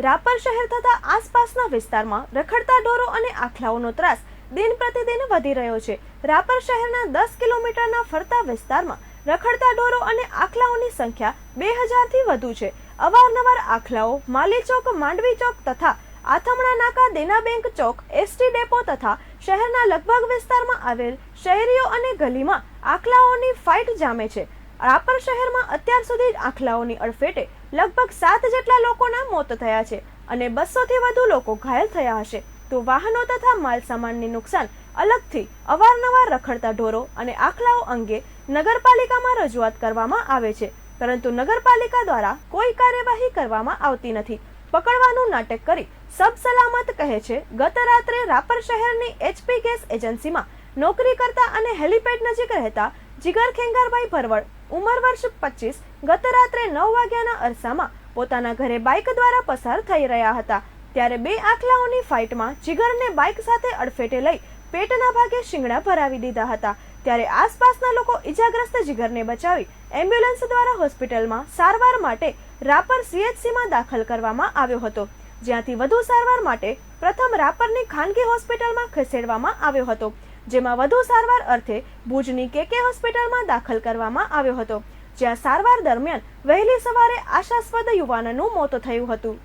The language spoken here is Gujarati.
રાપર શહેર તથા આસપાસના વિસ્તારમાં રખડતા ઢોરો અને આખલાઓનો ત્રાસ દિન પ્રતિદિન વધી રહ્યો છે. રાપર શહેરના દસ કિલોમીટરના ફરતા વિસ્તારમાં રખડતા ઢોરો અને આખલાઓની સંખ્યા બે હજારથી વધુ છે. અવારનવાર આખલાઓ, માલી ચોક, માંડવી ચોક તથા આથમણા નાકા દેના બેંક ચોક, એસટી ડેપો તથા શહેરના લગભગ વિસ્તારમાં આવેલ શહેરીઓ અને ગલીમાં આખલાઓની ફાઇટ જામે છે. રાપર શહેરમાં અત્યાર સુધી આખલાઓની અડફેટે લગભગ સાત જેટલા લોકોના મોત થયા છે અને બસોથી વધુ લોકો ઘાયલ થયા હશે. તો વાહનો તથા માલ સામાનની નુકસાન અલગથી અવારનવાર રખડતા ઢોરો અને આખલાઓ અંગે નગરપાલિકામાં રજૂઆત કરવામાં આવે છે. પરંતુ નગરપાલિકા દ્વારા કોઈ કાર્યવાહી કરવામાં આવતી નથી. પકડવાનું નાટક કરી સબ સલામત કહે છે, ગત રાત્રે રાપર શહેરની એચપી ગેસ એજન્સીમાં નોકરી કરતા અને હેલીપેડ નજીક રહેતા જીગર ખેંગારભાઈ ભરવડ ઉંમર વર્ષ પચીસ, ગત રાત્રે નવ વાગ્યાના અરસામાં પોતાના ઘરે બાઇક દ્વારા પસાર થઈ રહ્યા હતા. ત્યારે બે આખલાઓની ફાઇટમાં જીગરને બાઇક સાથે અડફેટે લઈ પેટના ભાગે શિંગડા ભરાવી દીધા હતા. ત્યારે આસપાસના લોકો ઈજાગ્રસ્ત જીગરને બચાવી એમ્બ્યુલન્સ દ્વારા હોસ્પિટલમાં સારવાર માટે રાપર સીએચસીમાં દાખલ કરવામાં આવ્યો હતો. જ્યાંથી વધુ સારવાર માટે પ્રથમ રાપરની ખાનગી હોસ્પિટલમાં ખસેડવામાં આવ્યો હતો. જેમાં વધુ સારવાર અર્થે ભુજની કેકે હોસ્પિટલમાં દાખલ કરવામાં આવ્યો હતો, જ્યાં સારવાર દરમિયાન વહેલી સવારે આશાસ્પદ યુવાનનું મોત થયું હતું.